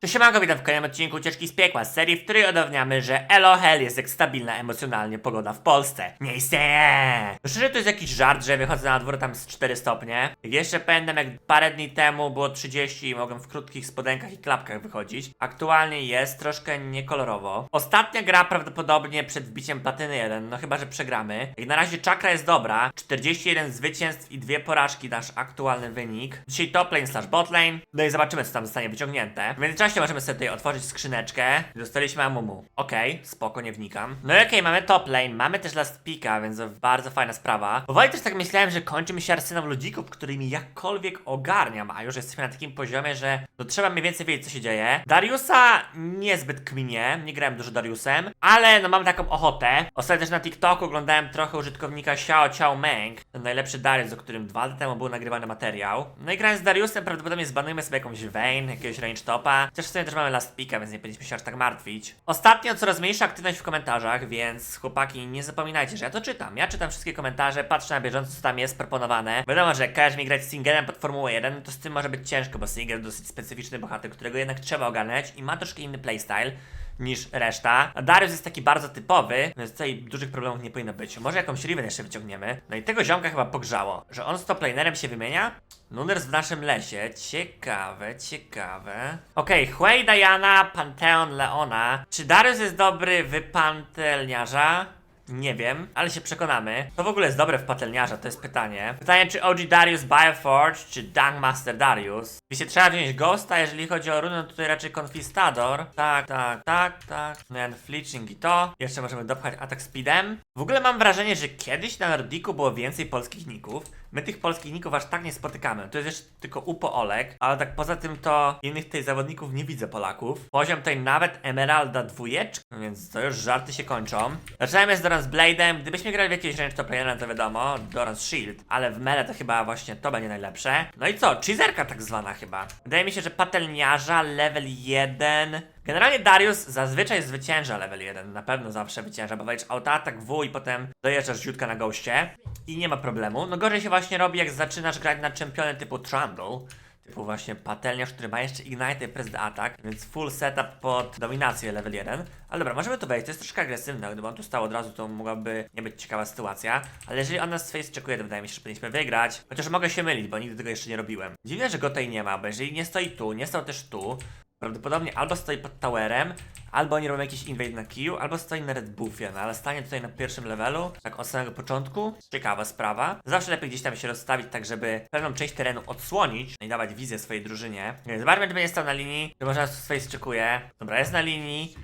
Cześć, siemanko, witam w kolejnym odcinku Ucieczki z Piekła, z serii, w której udowodniamy, że Elohel jest jak stabilna emocjonalnie pogoda w Polsce. Nie istnieje! No szczerze, to jest jakiś żart, że wychodzę na dwór tam z 4 stopnie. Jeszcze pamiętam, jak parę dni temu było 30 i mogłem w krótkich spodenkach i klapkach wychodzić. Aktualnie jest troszkę niekolorowo. Ostatnia gra prawdopodobnie przed wbiciem platyny 1, no chyba, że przegramy. Jak na razie czakra jest dobra, 41 zwycięstw i dwie porażki nasz aktualny wynik. Dzisiaj top lane slash bot lane, no i zobaczymy co tam zostanie wyciągnięte. W międzyczasie możemy sobie tutaj otworzyć skrzyneczkę. Dostaliśmy Amumu. Okej, spoko, nie wnikam. No i okej, mamy top lane, mamy też last picka, więc bardzo fajna sprawa. Powoli też tak myślałem, że kończy mi się arsenał ludzików, którymi jakkolwiek ogarniam, a już jesteśmy na takim poziomie, że no trzeba mniej więcej wiedzieć co się dzieje. Dariusa niezbyt kminie, nie grałem dużo Dariusem, ale no mam taką ochotę. Ostatnio też na TikToku oglądałem trochę użytkownika Xiao Xiao Meng, ten najlepszy Darius, o którym dwa lata temu był nagrywany materiał. No i grając z Dariusem prawdopodobnie zbanujemy sobie jakąś Vayne, jakiegoś range topa. Chociaż w sumie też mamy last picka, więc nie powinniśmy się aż tak martwić. Ostatnio coraz mniejsza aktywność w komentarzach, więc chłopaki nie zapominajcie, że ja to czytam. Ja czytam wszystkie komentarze, patrzę na bieżąco co tam jest proponowane. Wiadomo, że każesz mi grać Singerem pod Formułę 1, no to z tym może być ciężko, bo Singer dosyć specyficzny bohater, którego jednak trzeba ogarnąć i ma troszkę inny playstyle niż reszta. A Darius jest taki bardzo typowy, więc tutaj dużych problemów nie powinno być. Może jakąś Riven jeszcze wyciągniemy. No i tego ziomka chyba pogrzało, że on z toplanerem się wymienia. Nuners w naszym lesie. Ciekawe, ciekawe. Okej, Huey, Diana, Panteon, Leona. Czy Darius jest dobry w pantelniarza? Nie wiem, ale się przekonamy. To w ogóle jest dobre w patelniarza, to jest pytanie. Pytanie, czy OG Darius Bioforge, czy Dunkmaster Darius? Jeśli trzeba wziąć Ghosta, jeżeli chodzi o runę, to tutaj raczej Conquistador. Tak, tak, tak, tak. No i Fletching i to. Jeszcze możemy dopchać atak speedem. W ogóle mam wrażenie, że kiedyś na Nordiku było więcej polskich ników. My tych polskich ników aż tak nie spotykamy. To jest jeszcze tylko Upo Olek, ale tak poza tym to innych tutaj zawodników nie widzę Polaków. Poziom tutaj nawet Emeralda dwójeczka, więc to już żarty się kończą. Zaczynamy z Doran z Blade'em. Gdybyśmy grali w jakieś range to playera, to wiadomo, Doran Shield, ale w mele to chyba właśnie to będzie najlepsze. No i co? Cheeserka tak zwana chyba. Wydaje mi się, że patelniarza level 1 Generalnie Darius zazwyczaj zwycięża level 1, na pewno zawsze wycięża, bo wejdziesz autoatak W i potem dojeżdżasz ziutka na goście i nie ma problemu. No gorzej się właśnie robi jak zaczynasz grać na czempiony typu Trundle, typu właśnie patelniarz, który ma jeszcze Ignite i Pressed Attack, więc full setup pod dominację level 1. Ale dobra, możemy tu wejść, to jest troszkę agresywne, gdyby on tu stał od razu, to mogłaby nie być ciekawa sytuacja. Ale jeżeli on nas face czekuje, to wydaje mi się, że powinniśmy wygrać. Chociaż mogę się mylić, bo nigdy tego jeszcze nie robiłem. Dziwne, że go tutaj nie ma, bo jeżeli nie stoi tu, nie stał też tu, Prawdopodobnie albo stoi pod towerem, albo oni robią jakiś invade na Q, albo stoi na red buffie, no ale stanie tutaj na pierwszym levelu, tak od samego początku. Ciekawa sprawa. Zawsze lepiej gdzieś tam się rozstawić, tak żeby pewną część terenu odsłonić no i dawać wizję swojej drużynie. Więc Barman będzie stał na linii, że może nas tutaj czekuje. Dobra, jest na linii.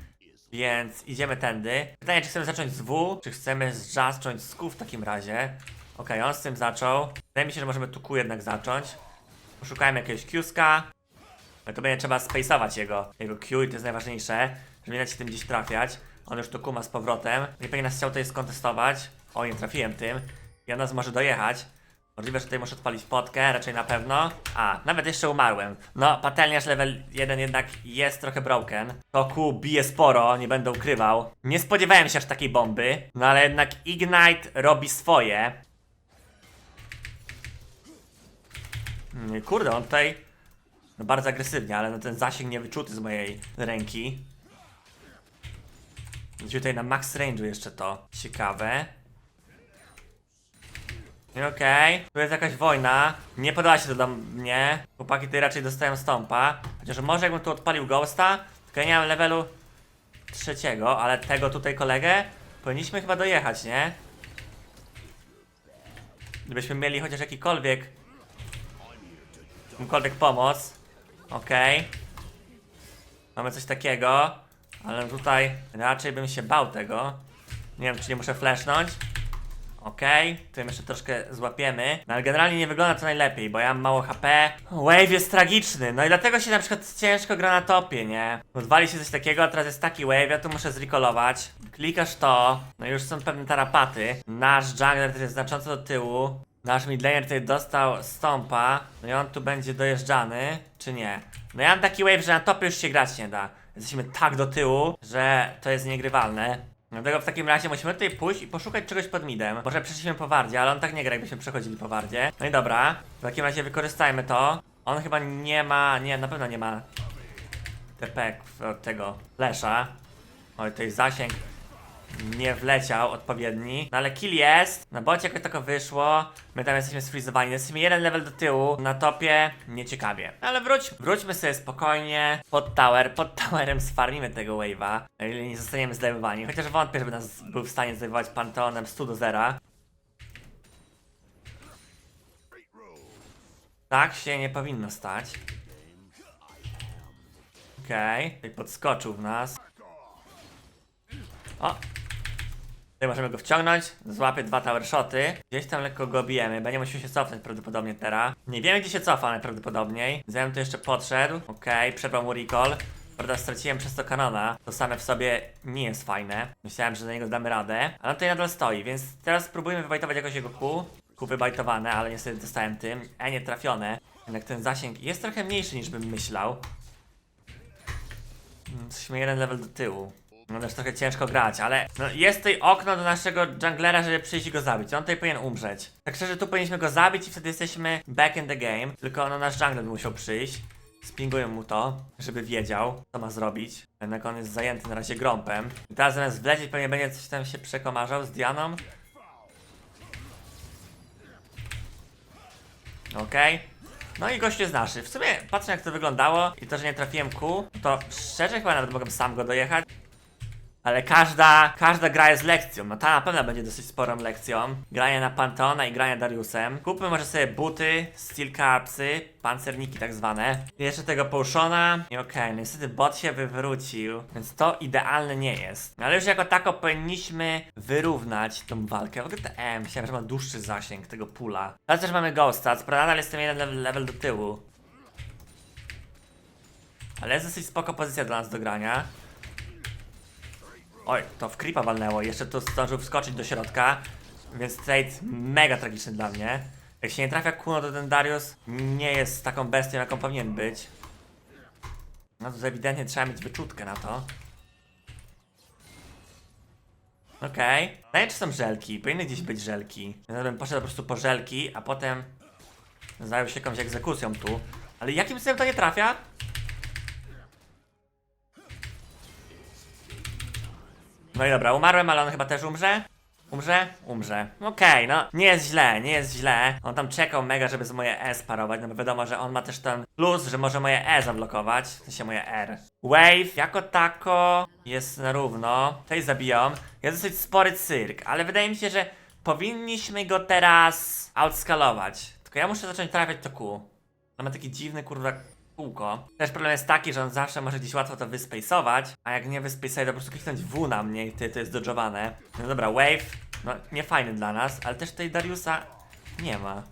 Więc idziemy tędy. Pytanie, czy chcemy zacząć z W, czy chcemy zacząć z Q w takim razie. Okej, on z tym zaczął. Wydaje mi się, że możemy tu Q jednak zacząć. Poszukajmy jakiegoś Qska. To będzie trzeba spaceować jego, jego Q i to jest najważniejsze, żeby nie dać się tym gdzieś trafiać. On już tu kuma z powrotem. Nie pewnie nas chciał tutaj skontestować. O, nie trafiłem tym. I on nas może dojechać. Możliwe, że tutaj muszę odpalić potkę, raczej na pewno. A, nawet jeszcze umarłem. No, patelniarz level 1 jednak jest trochę broken. To Q bije sporo, nie będę ukrywał. Nie spodziewałem się aż takiej bomby. No ale jednak Ignite robi swoje. Mm, Kurde, on tutaj no bardzo agresywnie, ale no ten zasięg niewyczuty z mojej ręki. Idzie tutaj na max range'u jeszcze to. Ciekawe. Okej, tu jest jakaś wojna. Nie podoba się to do mnie. Chłopaki tutaj raczej dostają stąpa. Chociaż może jakbym tu odpalił Ghosta, tylko ja nie mam levelu trzeciego, ale tego tutaj kolegę powinniśmy chyba dojechać, nie? Gdybyśmy mieli chociaż jakikolwiek jakąkolwiek pomoc. Okej. Mamy coś takiego, ale tutaj raczej bym się bał tego. Nie wiem, czy nie muszę flashnąć. Okej, tutaj jeszcze troszkę złapiemy. No ale generalnie nie wygląda to najlepiej, bo ja mam mało HP. Wave jest tragiczny, no i dlatego się na przykład ciężko gra na topie, nie? Odwali się coś takiego, a teraz jest taki wave, ja tu muszę zrecallować. Klikasz to, no już są pewne tarapaty. Nasz jungler też jest znacząco do tyłu. Nasz midlaner tutaj dostał stompa, no i on tu będzie dojeżdżany, czy nie? No ja mam taki wave, że na topie już się grać nie da. Jesteśmy tak do tyłu, że to jest niegrywalne. Dlatego w takim razie musimy tutaj pójść i poszukać czegoś pod midem. Może przeszliśmy po wardzie, ale on tak nie gra, jakbyśmy przechodzili po wardzie. No i dobra, w takim razie wykorzystajmy to. On chyba nie ma, nie, na pewno nie ma TP od tego flesza. Oj, tutaj zasięg nie wleciał odpowiedni. No ale kill jest. Na bocie jakoś tako wyszło. My tam jesteśmy sfreezowani. Jesteśmy jeden level do tyłu. Na topie nieciekawie. Ale wróć, wróćmy sobie spokojnie pod tower. Pod towerem sfarmimy tego wave'a. O ile nie zostaniemy zdejmowani. Chociaż wątpię, żeby nas był w stanie zdejmować Panteonem 100 do 0. Tak się nie powinno stać. Okej, okay. podskoczył w nas. O! Tutaj możemy go wciągnąć, złapie dwa tower shoty. Gdzieś tam lekko go bijemy, będzie musiał się cofnąć prawdopodobnie teraz. Nie wiemy gdzie się cofa najprawdopodobniej. Zanim tu jeszcze podszedł. Okej, okay, przerwał mu recall. Prawda, straciłem przez to kanona. To same w sobie nie jest fajne. Myślałem, że na niego damy radę. Ale tutaj nadal stoi, więc teraz spróbujemy wybajtować jakoś jego Q. Q wybajtowane, ale niestety dostałem tym. E nie trafione. Jednak ten zasięg jest trochę mniejszy niż bym myślał. Mm, Jesteśmy jeden level do tyłu. No też trochę ciężko grać, ale no jest tutaj okno do naszego junglera, żeby przyjść i go zabić. On tutaj powinien umrzeć. Tak szczerze, tu powinniśmy go zabić i wtedy jesteśmy back in the game. Tylko no nasz jungler musiał przyjść. Spinguję mu to, żeby wiedział, co ma zrobić. Jednak on jest zajęty na razie grąpem. I teraz zamiast wlecieć, pewnie będzie coś tam się przekomarzał z Dianą. Okej. No i gość jest naszy. W sumie, patrzę jak to wyglądało i to, że nie trafiłem Q, to szczerze chyba nawet mogłem sam go dojechać. Ale każda, każda gra jest lekcją. No ta na pewno będzie dosyć sporą lekcją. Granie na Panteona i granie Dariusem. Kupmy może sobie buty, steel capsy, pancerniki tak zwane. Jeszcze tego Potiona. I okej, no niestety bot się wywrócił, więc to idealne nie jest. Ale już jako tako powinniśmy wyrównać tą walkę. W ogóle te M, myślałem, że ma dłuższy zasięg tego pula. Ale też mamy Ghosta, co prawda jestem jeden level, level do tyłu. Ale jest dosyć spoko pozycja dla nas do grania. Oj, to w creepa walnęło. Jeszcze tu zdążył wskoczyć do środka. Więc trade mega tragiczny dla mnie. Jak się nie trafia Kuno, to ten Darius nie jest taką bestią, jaką powinien być. No to ewidentnie trzeba mieć wyczutkę na to. Okej. Okay. No czy są żelki? Powinny gdzieś być żelki. Ja bym poszedł po prostu po żelki, a potem zajął się jakąś egzekucją tu. Ale jakim cudem to nie trafia? No i dobra, umarłem, ale on chyba też umrze? Umrze? Umrze. Okej, no nie jest źle, nie jest źle. On tam czekał mega, żeby z moje E sparować, no bo wiadomo, że on ma też ten plus, że może moje E zablokować, w sensie moje R. Wave jako tako jest na równo. Tutaj zabiją. Jest dosyć spory cyrk, ale wydaje mi się, że powinniśmy go teraz outskalować. Tylko ja muszę zacząć trafiać to Q. On ma taki dziwny kurwa kółko. Też problem jest taki, że on zawsze może gdzieś łatwo to wyspaceować, a jak nie wyspaceuje, to po prostu kliknąć W na mnie i ty, to jest dodżowane. No dobra, wave, no nie fajny dla nas, ale też tutaj Dariusa nie ma.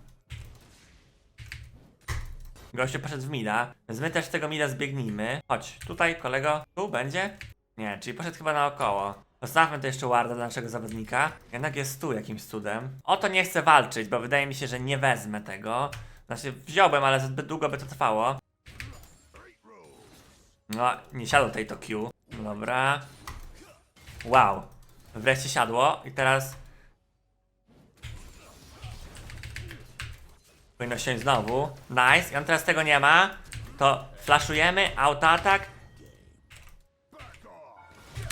Gościu poszedł w mida, więc my też tego mida zbiegnijmy. Chodź, tutaj kolego, tu będzie? Nie, czyli poszedł chyba naokoło. Zostawmy to jeszcze warda dla naszego zawodnika. Jednak jest tu jakimś cudem. O to nie chcę walczyć, bo wydaje mi się, że nie wezmę tego. Znaczy, wziąłbym, ale zbyt długo by to trwało. No, nie siadło tutaj to Q. Dobra. Wow. Wreszcie siadło i teraz... Powinno siąść znowu. Nice. I on teraz tego nie ma. To flashujemy, autoatak.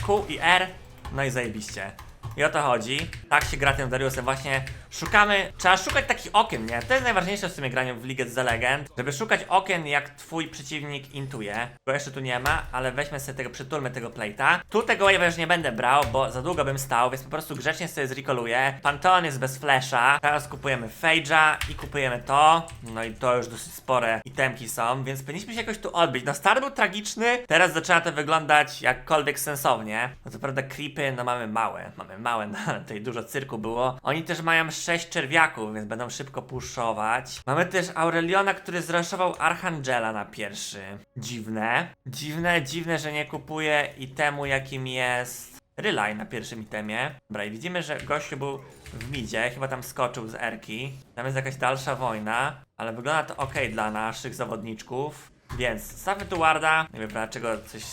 Q i R. No i zajebiście. I o to chodzi. Tak się gra tym Dariusem. Właśnie szukamy. Trzeba szukać takich okien, nie? To jest najważniejsze w sumie graniu w League of the Legend. Żeby szukać okien, jak twój przeciwnik intuje. Go jeszcze tu nie ma, ale weźmy sobie tego, przytulmy tego plate'a. Tu tego wave'a już nie będę brał, bo za długo bym stał, więc po prostu grzecznie sobie zrecoluję. Panteon jest bez flasha. Teraz kupujemy Phage'a i kupujemy to. No i to już dosyć spore itemki są, więc powinniśmy się jakoś tu odbić. No start był tragiczny, teraz zaczyna to wyglądać jakkolwiek sensownie. No co prawda creepy, no mamy małe. Mamy małe, no ale tutaj dużo cyrku było. Oni też mają 6 czerwiaków, więc będą szybko puszować. Mamy też Aureliona, który zraszował Archangela na pierwszy. Dziwne. Dziwne, dziwne, że nie kupuje itemu, jakim jest Rylaj na pierwszym itemie. Dobra, i widzimy, że gościu był w midzie, chyba tam skoczył z Erki. Tam jest jakaś dalsza wojna, ale wygląda to ok dla naszych zawodniczków. Więc stawmy tu Warda. Nie wiem dlaczego coś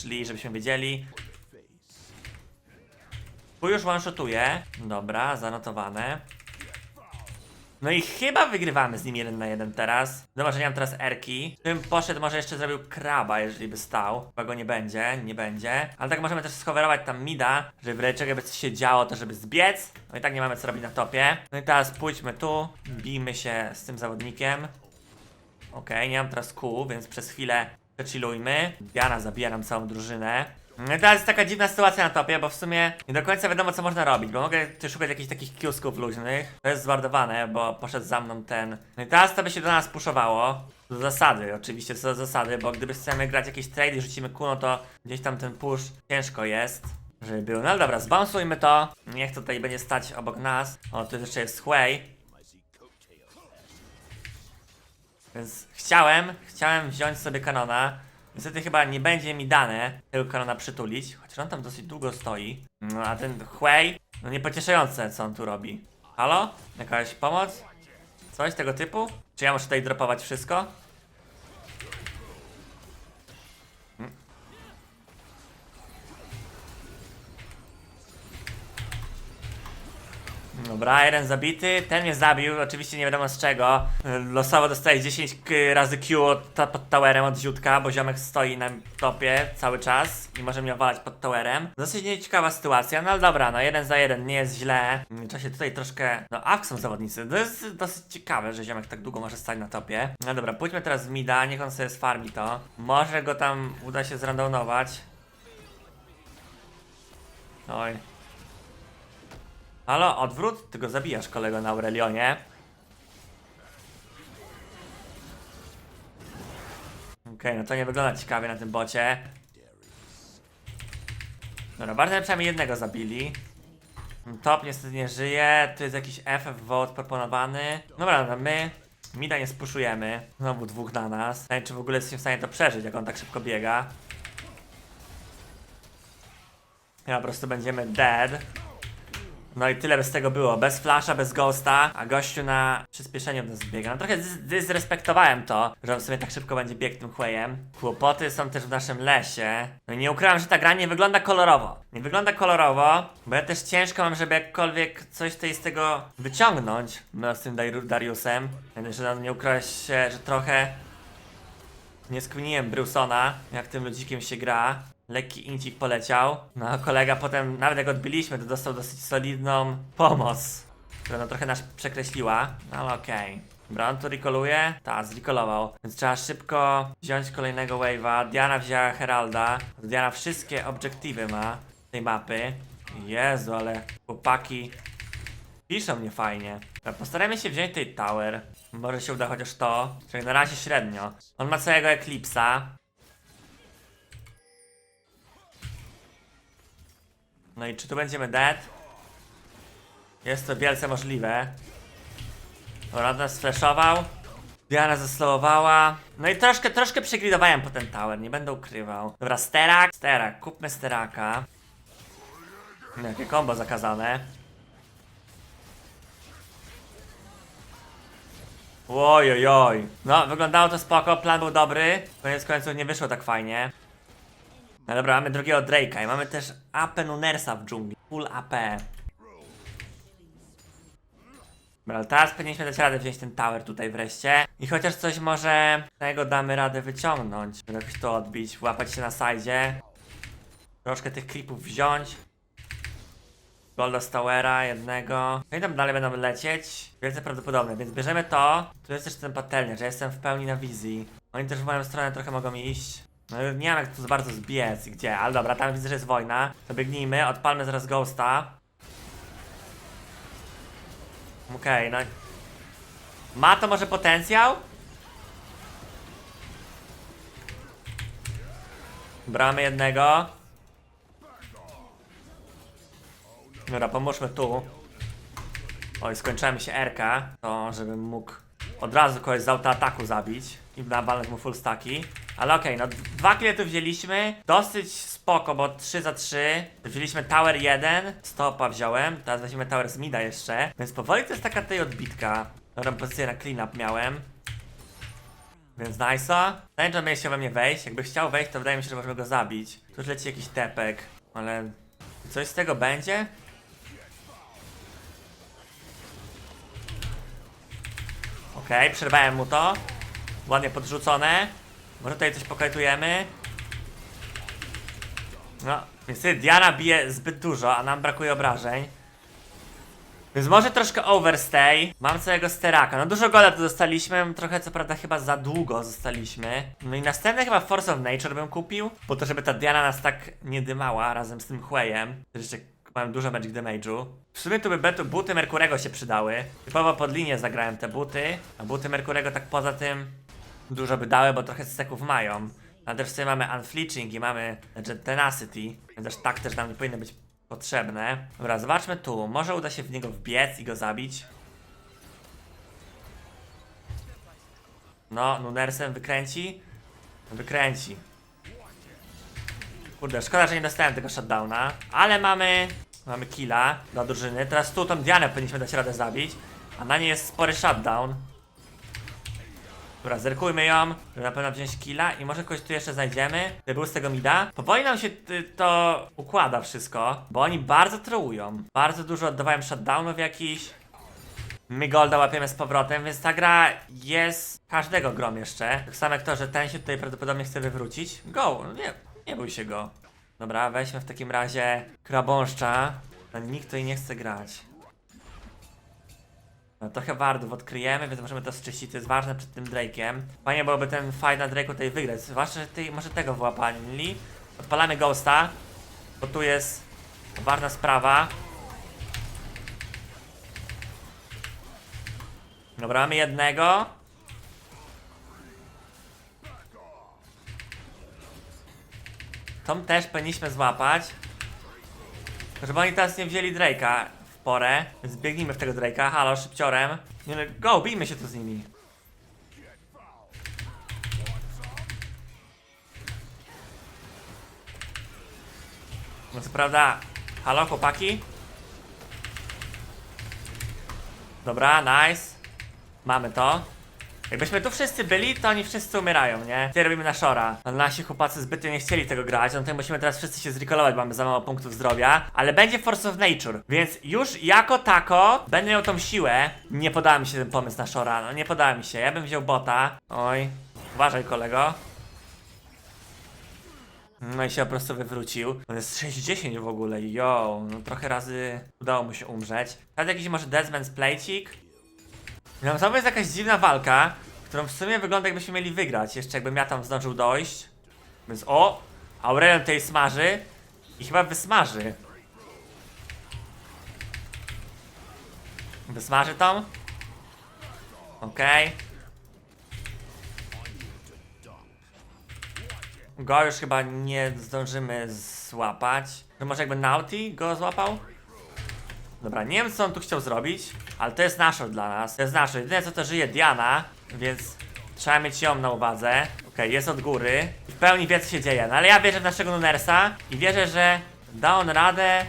szli, żebyśmy wiedzieli. Tu już one-shotuje. Dobra, zanotowane. No i chyba wygrywamy z nim jeden na jeden teraz. Że nie mam teraz Erki. Gdybym poszedł, może jeszcze zrobił kraba, jeżeli by stał. Chyba go nie będzie, nie będzie. Ale tak możemy też schowerować tam mida, żeby w razie by coś się działo, to żeby zbiec. No i tak nie mamy co robić na topie. No i teraz pójdźmy tu, bijmy się z tym zawodnikiem. Okej, nie mam teraz kół, więc przez chwilę przechillujmy. Diana zabija nam całą drużynę. No i teraz jest taka dziwna sytuacja na topie, bo w sumie nie do końca wiadomo co można robić, bo mogę też szukać jakichś takich kiosków luźnych. To jest zwardowane, bo poszedł za mną ten. No i teraz to by się do nas puszowało. Do zasady, oczywiście, co do zasady, bo gdyby chcemy grać jakieś trade i rzucimy kół, no to gdzieś tam ten push ciężko jest. Żeby był. No ale dobra, zbounsujmy to. Niech to tutaj będzie stać obok nas. O, tu jeszcze jest Huey. Więc chciałem, chciałem wziąć sobie kanona. Niestety chyba nie będzie mi dane tego kanona przytulić, chociaż on tam dosyć długo stoi. No a ten Huey, no niepocieszające co on tu robi. Halo? Jakaś pomoc? Coś tego typu? Czy ja muszę tutaj dropować wszystko? Dobra, jeden zabity, ten mnie zabił, oczywiście nie wiadomo z czego. Losowo dostaje 10 k- razy Q od, pod towerem od ziutka, bo ziomek stoi na topie cały czas i może mnie walać pod towerem. Dosyć nieciekawa sytuacja, no ale dobra, no jeden za jeden, nie jest źle. Trzeba się tutaj troszkę, no awk są zawodnicy, to jest dosyć ciekawe, że ziomek tak długo może stać na topie. No dobra, pójdźmy teraz w mida, niech on sobie sfarmi to. Może go tam uda się zrandomować. Oj, Halo, odwrót? Ty go zabijasz, kolego na Aurelionie. Okej, no to nie wygląda ciekawie na tym bocie. Dobra, bardzo przynajmniej jednego zabili. Top niestety nie żyje, tu jest jakiś FF vote proponowany. Dobra, no my Mida nie spuszujemy. Znowu dwóch na nas. Nie wiem, czy w ogóle jesteśmy w stanie to przeżyć, jak on tak szybko biega. Ja po prostu będziemy dead. No i tyle bez tego było. Bez flasha, bez ghosta, a gościu na przyspieszeniu w nas biega. No trochę zrespektowałem to, że on w sumie tak szybko będzie biegł tym chłejem. Kłopoty są też w naszym lesie. No i nie ukrywam, że ta gra nie wygląda kolorowo. Nie wygląda kolorowo, bo ja też ciężko mam, żeby jakkolwiek coś tutaj z tego wyciągnąć. No z tym Dar- Dariusem. Że no, nie ukrywam się, że trochę nie skminiłem Brusona, jak tym ludzikiem się gra. Lekki incik poleciał. No kolega potem, nawet jak odbiliśmy, to dostał dosyć solidną pomoc. Która no trochę nas przekreśliła. No ale okej. Dobra, on tu rekoluje? Tak, zrekolował. Więc trzeba szybko wziąć kolejnego wave'a. Diana wzięła Heralda. Diana wszystkie obiektywy ma tej mapy. Jezu, ale chłopaki piszą mnie fajnie. Dobra, postarajmy się wziąć tej tower. Może się uda chociaż to. Czyli na razie średnio. On ma całego Eclipsa. No i czy tu będziemy dead? Jest to wielce możliwe. Dobra, nas flashował. Diana zeslowowała. No i troszkę, troszkę przegridowałem po ten tower, nie będę ukrywał. Dobra, sterak. Sterak, kupmy steraka. No, Jakie combo zakazane. Oj, oj, oj. No, wyglądało to spoko, plan był dobry. Koniec końców nie wyszło tak fajnie. No dobra, mamy drugiego Drake'a i mamy też AP Nunersa w dżungli. Full AP. Dobra, teraz powinniśmy dać radę wziąć ten tower tutaj wreszcie. I chociaż coś może tego damy radę wyciągnąć. Żeby jakoś to odbić, łapać się na sajdzie. Troszkę tych creepów wziąć. Golda z Towera, jednego. No i tam dalej będą lecieć. Wielce prawdopodobne, więc bierzemy to. Tu jest też ten patelnia, że jestem w pełni na wizji. Oni też w moją stronę trochę mogą iść. No nie wiem jak za bardzo zbiec i gdzie, ale dobra, tam widzę, że jest wojna. To biegnijmy, odpalmy zaraz Ghosta. Okej, no. Ma to może potencjał? Bramy jednego. Dobra, pomóżmy tu. Oj, skończyła mi się RK, to żebym mógł od razu kogoś z autoataku zabić i nawalnąć mu full staki. Ale okej, no dwa kile tu wzięliśmy, dosyć spoko, bo 3 za 3. Wzięliśmy tower 1, stopa wziąłem, teraz weźmiemy tower z mida jeszcze, więc powoli to jest taka tutaj odbitka. Dobrą pozycję na clean-up miałem. Więc nice'a. Danger będzie chciał we mnie wejść, jakby chciał wejść, to wydaje mi się, że możemy go zabić. Tu już leci jakiś tepek, ale coś z tego będzie? Okej, przerwałem mu to. Ładnie podrzucone. Może tutaj coś pokajtujemy. No, niestety Diana bije zbyt dużo, a nam brakuje obrażeń. Więc może troszkę overstay. Mam całego steraka. No dużo gola tu dostaliśmy, trochę co prawda chyba za długo zostaliśmy. No i następny chyba Force of Nature bym kupił, po to żeby ta Diana nas tak nie dymała razem z tym Huejem. Jeszcze mam dużo magic damage'u. W sumie tu by buty Merkurego się przydały. Typowo pod linię zagrałem te buty, a buty Merkurego tak poza tym dużo by dały, bo trochę steków mają. Ale też sobie mamy Unflinching i mamy Tenacity, więc też tak też nam nie powinny być potrzebne. Dobra, zobaczmy tu. Może uda się w niego wbiec i go zabić. No, Nunersem wykręci. Wykręci. Kurde, szkoda, że nie dostałem tego shutdowna. Ale mamy... Mamy killa dla drużyny. Teraz tu tą Dianę powinniśmy dać radę zabić. A na niej jest spory shutdown. Dobra, zerkujmy ją, żeby na pewno wziąć killa i może kogoś tu jeszcze znajdziemy. Gdyby był z tego mida. Powoli nam się y, to układa wszystko, bo oni bardzo trołują. Bardzo dużo oddawają shutdownów jakichś. My Golda łapiemy z powrotem, więc ta gra jest każdego grom jeszcze. Tak samo jak to, że ten się tutaj prawdopodobnie chce wywrócić. Go, no nie, nie bój się go. Dobra, weźmy w takim razie krabąszcza. No, nikt tutaj nie chce grać. No trochę wardów odkryjemy, więc możemy to zczyścić, to jest ważne przed tym Drake'iem. Fajnie byłoby ten fight na Drake'u tutaj wygrać, zwłaszcza, że tutaj może tego wyłapali. Odpalamy Ghosta, bo tu jest ważna sprawa. Dobra, mamy jednego. Tom też powinniśmy złapać. Żeby oni teraz nie wzięli Drake'a porę. Więc w tego Drake'a. Halo, szybciorem. Nie no, go, bijmy się tu z nimi. No co prawda. Halo, chłopaki? Dobra, nice. Mamy to. Jakbyśmy tu wszyscy byli, to oni wszyscy umierają, nie? Tutaj robimy na szora. No, nasi chłopacy zbytnio nie chcieli tego grać, no to musimy teraz wszyscy się zrecallować, mamy za mało punktów zdrowia. Ale będzie Force of Nature, więc już jako tako będę miał tą siłę. Nie podała mi się ten pomysł na szora, no nie podała mi się. Ja bym wziął bota. Oj, uważaj kolego. No i się po prostu wywrócił. On jest 6-10 w ogóle, yo. No trochę razy udało mu się umrzeć. Teraz jakiś może Desmond's Playcik. No to jest jakaś dziwna walka, którą w sumie wygląda jakbyśmy mieli wygrać, jeszcze jakbym ja tam zdążył dojść. Więc o! Aurelion tej smaży i chyba wysmaży. Wysmaży tą? Okej. Go już chyba nie zdążymy złapać. No może jakby Naughty go złapał? Dobra, nie wiem co on tu chciał zrobić, ale to jest nasze dla nas. To jest nasze. Jedyne co to żyje Diana, więc trzeba mieć ją na uwadze. Okej, jest od góry. W pełni wie co się dzieje. No ale ja wierzę w naszego Nunersa i wierzę, że da on radę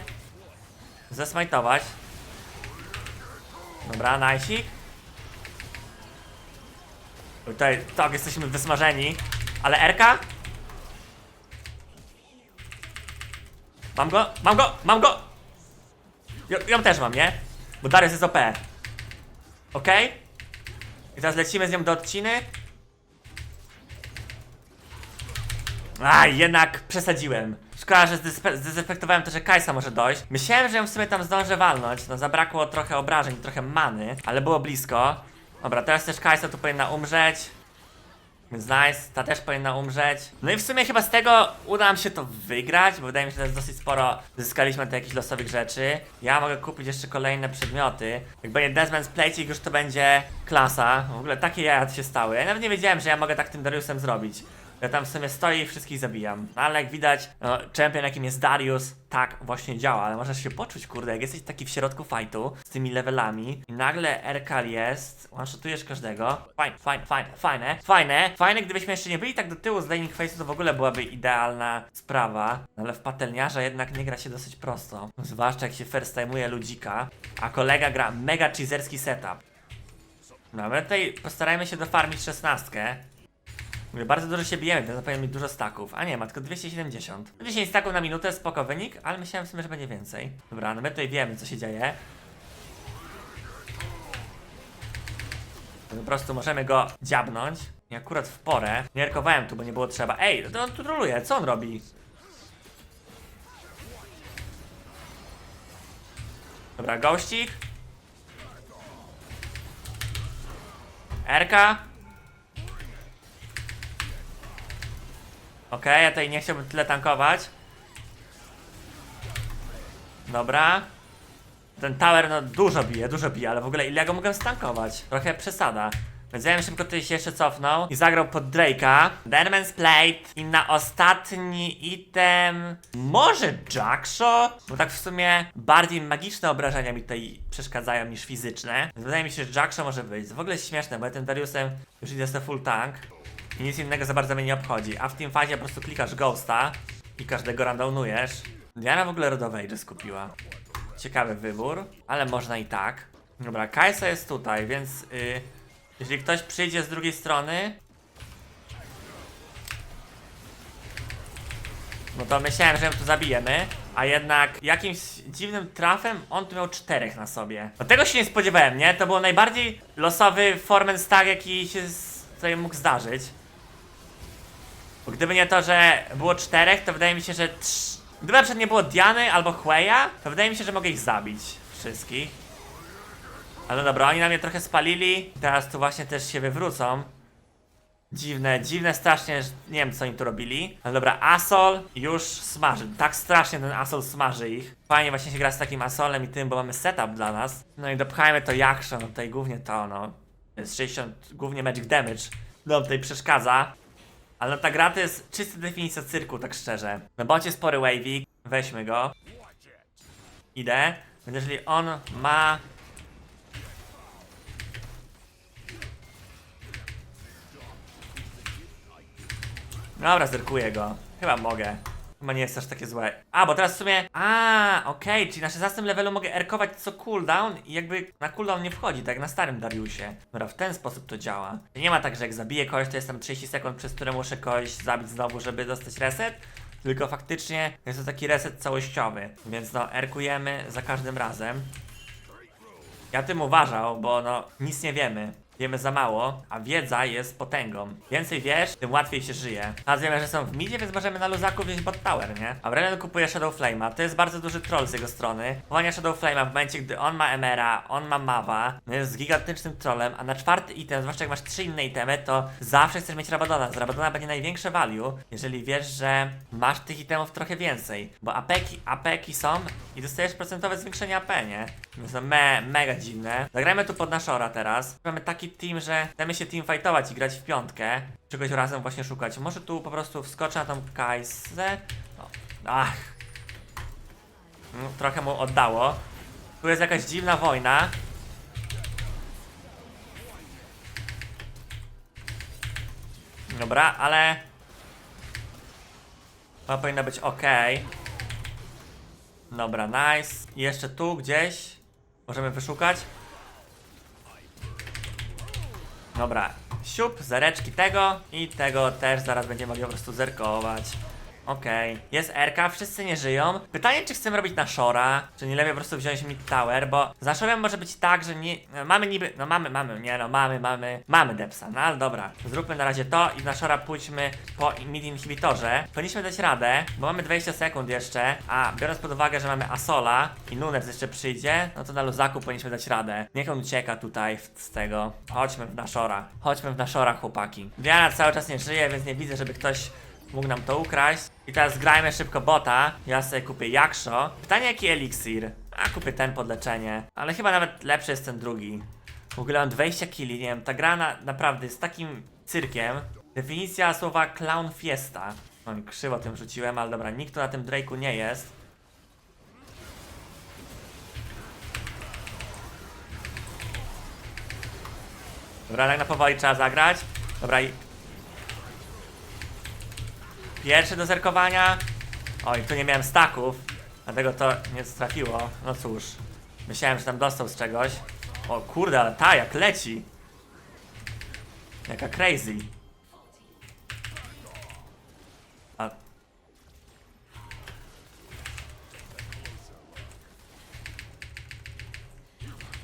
zesmajtować. Dobra, najsik. Tutaj, tak, jesteśmy wysmażeni. Ale Erka? Mam go, mam go, mam go! Ją, też mam, nie? Bo Darius jest OP. Okej? I teraz lecimy z nią do odciny. Aj, jednak przesadziłem. Szkoda, że zdezefektowałem to, że Kajsa może dojść. Myślałem, że ją w sumie tam zdążę walnąć. No zabrakło trochę obrażeń, trochę many, ale było blisko. Dobra, teraz też Kajsa tu powinna umrzeć. Więc nice, ta też powinna umrzeć. No i w sumie chyba z tego uda nam się to wygrać, bo wydaje mi się, że jest dosyć sporo. Zyskaliśmy te jakichś losowych rzeczy. Ja mogę kupić jeszcze kolejne przedmioty. Jak będzie Desmond's Playcik, już to będzie klasa. W ogóle takie jaja się stały. Ja nawet nie wiedziałem, że ja mogę tak tym Dariusem zrobić. Ja tam w sumie stoję i wszystkich zabijam. No, ale jak widać, no, champion jakim jest Darius, tak właśnie działa. Ale możesz się poczuć, kurde, jak jesteś taki w środku fightu z tymi levelami i nagle Erkal jest, one-shotujesz każdego. Fajne, fajne, fajne, fajne, fajne. Fajne, gdybyśmy jeszcze nie byli tak do tyłu z laning face'u, to w ogóle byłaby idealna sprawa. No, ale w patelniarza jednak nie gra się dosyć prosto. Zwłaszcza jak się first time'uje ludzika, a kolega gra mega cheeserski setup. No, my tutaj postarajmy się dofarmić szesnastkę. Mówię, Bardzo dużo się bijemy, więc powinien mieć dużo staków. A nie, ma tylko 270. 10 staków na minutę, spoko wynik, ale myślałem w sumie, że będzie więcej. Dobra, no my tutaj wiemy, co się dzieje. Po prostu możemy go dziabnąć. I akurat w porę. Nie erkowałem tu, bo nie było trzeba. Ej, to on tu troluje, co on robi? Dobra, gościk. Erka. Okej, ja tutaj nie chciałbym tyle tankować. Dobra. Ten tower no dużo bije, dużo bije, ale w ogóle ile ja go mogę stankować? Trochę przesada. Więc ja bym szybko tutaj się jeszcze cofnął i zagrał pod Drake'a. Derman's Plate i na ostatni item... Może Jackshaw? Bo tak w sumie bardziej magiczne obrażenia mi tutaj przeszkadzają niż fizyczne. Więc wydaje mi się, że Jackshaw może być. W ogóle śmieszne, bo ja tym Dariusem już idę na full tank. Nic innego za bardzo mnie nie obchodzi. A w tym fazie po prostu klikasz Ghosta i każdego randomujesz. Diana w ogóle Rodowejże skupiła. Ciekawy wybór, ale można i tak. Dobra, Kajsa jest tutaj, więc y, jeśli ktoś przyjdzie z drugiej strony, no to myślałem, że ją tu zabijemy, a jednak jakimś dziwnym trafem on tu miał czterech na sobie. No tego się nie spodziewałem, nie? To był najbardziej losowy Formen Stag, jaki się tutaj mógł zdarzyć. Bo gdyby nie to, że było czterech, to wydaje mi się, że trz... Gdyby na przykład nie było Diany albo Hueya, to wydaje mi się, że mogę ich zabić. Wszystkich. Ale dobra, oni na mnie trochę spalili. Teraz tu właśnie też się wywrócą. Dziwne, dziwne strasznie, że nie wiem co oni tu robili. Ale dobra, Asol już smaży. Tak strasznie ten Asol smaży ich. Fajnie właśnie się gra z takim Asolem i tym, bo mamy setup dla nas. No i dopchajmy to Jaksho, no tutaj głównie to, no. Jest 60, głównie Magic Damage. No tutaj przeszkadza. Ale ta gra to jest czysta definicja cyrku, tak szczerze. Na bocie spory wavy, weźmy go. Idę. Więc jeżeli on ma... Dobra, zerkuję go. Chyba mogę. Chyba nie jest aż takie złe. A, bo teraz w sumie... A, okej, czyli na 16 levelu mogę erkować co cooldown i jakby na cooldown nie wchodzi, tak jak na starym Dariusie. Dobra, w ten sposób to działa. Nie ma tak, że jak zabiję kogoś, to jest tam 30 sekund, przez które muszę kogoś zabić znowu, żeby dostać reset. Tylko faktycznie jest to taki reset całościowy. Więc no, erkujemy za każdym razem. Ja tym uważał, bo no, nic nie wiemy. Wiemy za mało, a wiedza jest potęgą. Więcej wiesz, tym łatwiej się żyje. Teraz wiemy, że są w midzie, więc możemy na luzaku wziąć bot tower, nie? Aurelion kupuje Shadow Flame'a. To jest bardzo duży troll z jego strony. Kupowanie Shadow Flame'a w momencie, gdy on ma Emera, on ma Mawa, no jest gigantycznym trollem, a na czwarty item, zwłaszcza jak masz trzy inne itemy, to zawsze chcesz mieć Rabadona. Z Rabadona będzie największe value, jeżeli wiesz, że masz tych itemów trochę więcej. Bo apeki, apeki są i dostajesz procentowe zwiększenie AP, nie? Więc to me, mega dziwne. Zagrajmy tu pod Nashora teraz. Mamy taki team, że chcemy się teamfightować i grać w piątkę. Czegoś razem właśnie szukać. Może tu po prostu wskoczę na tą Kajsę. Ach. No, trochę mu oddało. Tu jest jakaś dziwna wojna. Dobra, ale... To powinno być ok. Dobra, nice. I jeszcze tu gdzieś możemy wyszukać. Dobra, siup, zereczki tego i tego też zaraz będziemy mogli po prostu zerkować. Okej, jest RK, wszyscy nie żyją. Pytanie, czy chcemy robić na Shora, czy nie lepiej po prostu wziąć Mid Tower, bo za Shorem może być tak, że nie... no, Mamy niby... No mamy, mamy, nie no, mamy, mamy... Mamy Depsa, no ale dobra. Zróbmy na razie to i na Shora pójdźmy po Mid Inhibitorze. Powinniśmy dać radę, bo mamy 20 sekund jeszcze, a biorąc pod uwagę, że mamy Asola i Nunes jeszcze przyjdzie, no to na Luzaku powinniśmy dać radę. Niech on ucieka tutaj z tego. Chodźmy w Nashora. Chodźmy w Nashora, chłopaki. Diana cały czas nie żyje, więc nie widzę, żeby ktoś mógł nam to ukraść. I teraz grajmy szybko bota. Ja sobie kupię Jaksho. Pytanie jaki eliksir? A kupię ten pod leczenie. Ale chyba nawet lepszy jest ten drugi. W ogóle mam 20 killi, nie wiem, ta gra na, naprawdę jest takim cyrkiem. Definicja słowa clown fiesta. No krzywo tym rzuciłem, ale dobra, nikt tu na tym Drake'u nie jest. Dobra, tak na powoli trzeba zagrać. Dobra i... Pierwszy do zerkowania. Oj, tu nie miałem staków, dlatego to nie trafiło. No cóż, myślałem, że tam dostał z czegoś. O kurde, ale ta jak leci. Jaka crazy.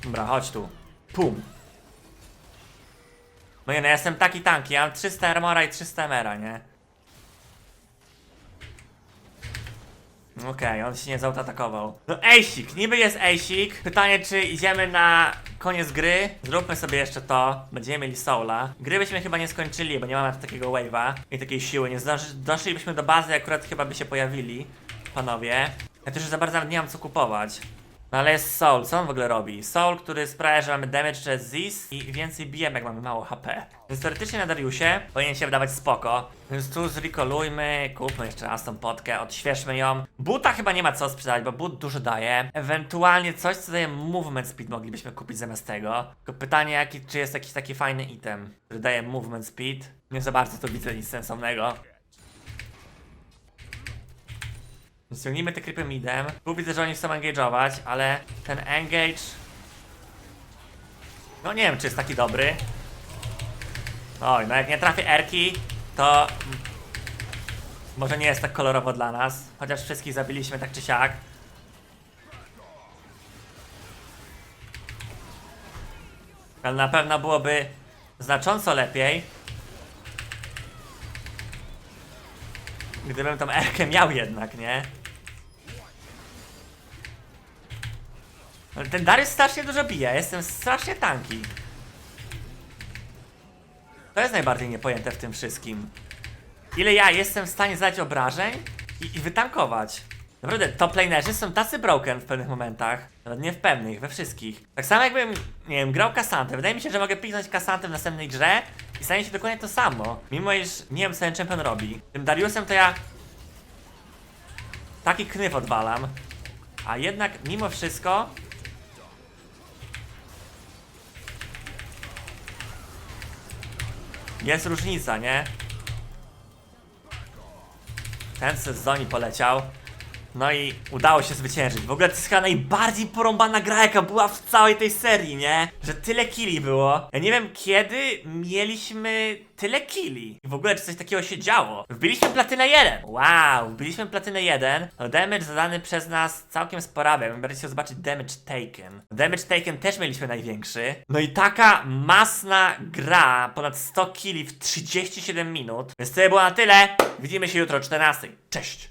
Dobra, chodź tu. Pum. No nie, no ja jestem taki tanki, ja mam 300 armora i 300 mera, nie? Okej, on się nie zautakował. No Ejsik, niby jest Ejsik. Pytanie, czy idziemy na koniec gry? Zróbmy sobie jeszcze to. Będziemy mieli Soula. Gry byśmy chyba nie skończyli, bo nie mamy takiego wave'a i takiej siły. Nie zdąży, doszlibyśmy do bazy, akurat chyba by się pojawili panowie. Ja też za bardzo nie mam co kupować. No ale jest Soul, co on w ogóle robi? Soul, który sprawia, że mamy damage przez Zis i więcej bijemy, jak mamy mało HP. Więc teoretycznie na Dariusie powinien się wydawać spoko. Więc tu zrekolujmy, kupmy jeszcze raz tą potkę, odświeżmy ją. Buta chyba nie ma co sprzedać, bo but dużo daje. Ewentualnie coś, co daje movement speed moglibyśmy kupić zamiast tego. Tylko pytanie, jaki, czy jest jakiś taki fajny item, który daje movement speed. Nie za bardzo to widzę nic sensownego. Ściągnijmy te creepy midem. Tu widzę, że oni chcą engage'ować, ale ten engage... No nie wiem, czy jest taki dobry. Oj, no jak nie trafię Erki, to... Może nie jest tak kolorowo dla nas. Chociaż wszystkich zabiliśmy tak czy siak. Ale na pewno byłoby znacząco lepiej, Gdybym tą Erkę miał jednak, nie? Ale ten Darius strasznie dużo bije, jestem strasznie tanki. To jest najbardziej niepojęte w tym wszystkim. Ile ja jestem w stanie zadać obrażeń i, i wytankować. Naprawdę, top lanerzy są tacy broken w pewnych momentach. Nawet nie w pewnych, we wszystkich. Tak samo jakbym, nie wiem, grał Kasantę. Wydaje mi się, że mogę piknąć Kasantę w następnej grze i stanie się dokładnie to samo. Mimo iż nie wiem, co ten champion robi. Tym Dariusem to ja taki knyf odwalam. A jednak mimo wszystko jest różnica, nie? Ten z zoni poleciał. No i udało się zwyciężyć. W ogóle to jest chyba najbardziej porąbana gra, jaka była w całej tej serii, nie? Że tyle killi było. Ja nie wiem, kiedy mieliśmy tyle killi. I w ogóle, czy coś takiego się działo. Wbiliśmy platynę 1. Wow, wbiliśmy platynę 1. No, damage zadany przez nas całkiem sporawy. Będziecie chciał zobaczyć damage taken. Damage taken też mieliśmy największy. No i taka masna gra, ponad 100 killi w 37 minut. Więc to było na tyle. Widzimy się jutro o 14. Cześć!